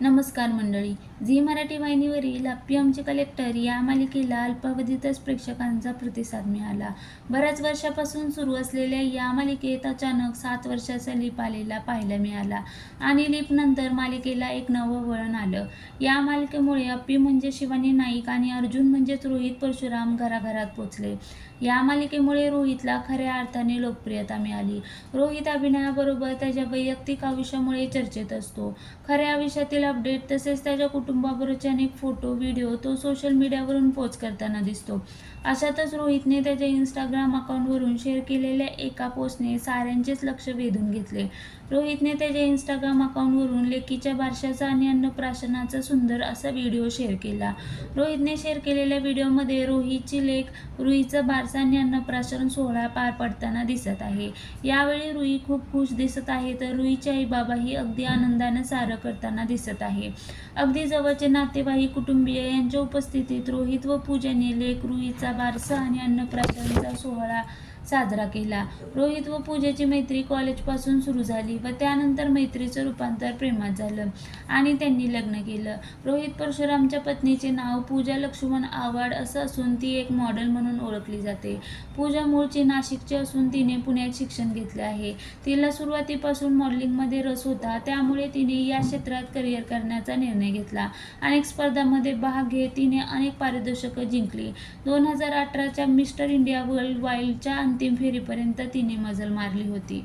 नमस्कार मंडळी. झी मराठी वाहिनीवरील आपली आमचे कलेक्टर या मालिकेला अल्पावधीतच प्रेक्षकांचा प्रतिसाद मिळाला. बऱ्याच वर्षापासून सुरू असलेल्या या मालिकेत अचानक सात वर्षाचा लीप आलेला पाहायला मिळाला आणि लीपनंतर मालिकेला एक नवं वळण आलं. या मालिकेमुळे अप्पी म्हणजे शिवानी नाईक आणि अर्जुन म्हणजेच रोहित परशुराम घराघरात पोचले. या मालिकेमुळे रोहितला खऱ्या अर्थाने लोकप्रियता मिळाली. रोहित अभिनयाबरोबर त्याच्या वैयक्तिक आयुष्यामुळे चर्चेत असतो. खऱ्या आयुष्यातील अपडेट तसेच त्याच्या कुटुंबाबरोबरचे अनेक फोटो व्हिडिओ तो सोशल मीडियावरून पोस्ट करताना दिसतो. अशातच रोहितने त्याच्या इंस्टाग्राम अकाउंटवरून शेअर केलेल्या एका पोस्टने साऱ्यांचेच लक्ष वेधून घेतले. रोहितने त्याच्या इंस्टाग्राम अकाउंटवरून लेकीच्या बारशाचा आणि अन्नप्राशनाचा सुंदर असा व्हिडिओ शेअर केला. रोहितने शेअर केलेल्या व्हिडिओमध्ये रोहितची लेख रुईचा बारसा आणि अन्नप्राशन सोहळा पार पडताना दिसत आहे. यावेळी रुई खूप खुश दिसत आहे तर रुईचे आई बाबाही अगदी आनंदानं सारं करताना दिसत आहे. अगदी जवळचे नातेवाईक कुटुंबीय यांच्या उपस्थितीत रोहित व पूजाने लेख रुईचा बारसा आणि अन्नप्राशनचा सोहळा साजरा केला. रोहित व पूजेची मैत्री कॉलेजपासून सुरू झाली व त्यानंतर मैत्रीचं रूपांतर प्रेमात झालं आणि त्यांनी लग्न केलं. रोहित परशुरामच्या पत्नीचे नाव पूजा लक्ष्मण आवाड असं असून ती एक मॉडेल म्हणून ओळखली जाते. पूजा मूळची नाशिकची असून तिने पुण्यात शिक्षण घेतले आहे. तिला सुरुवातीपासून मॉडेलिंगमध्ये रस होता त्यामुळे तिने या क्षेत्रात करिअर करण्याचा निर्णय घेतला. अनेक स्पर्धांमध्ये भाग घेत तिने अनेक पारितोषिकं जिंकली. दोन हजार अठराच्या मिस्टर इंडिया वर्ल्ड वाईल्डच्या अंतिम फेरीपर्यंत तिने मजल मारली होती.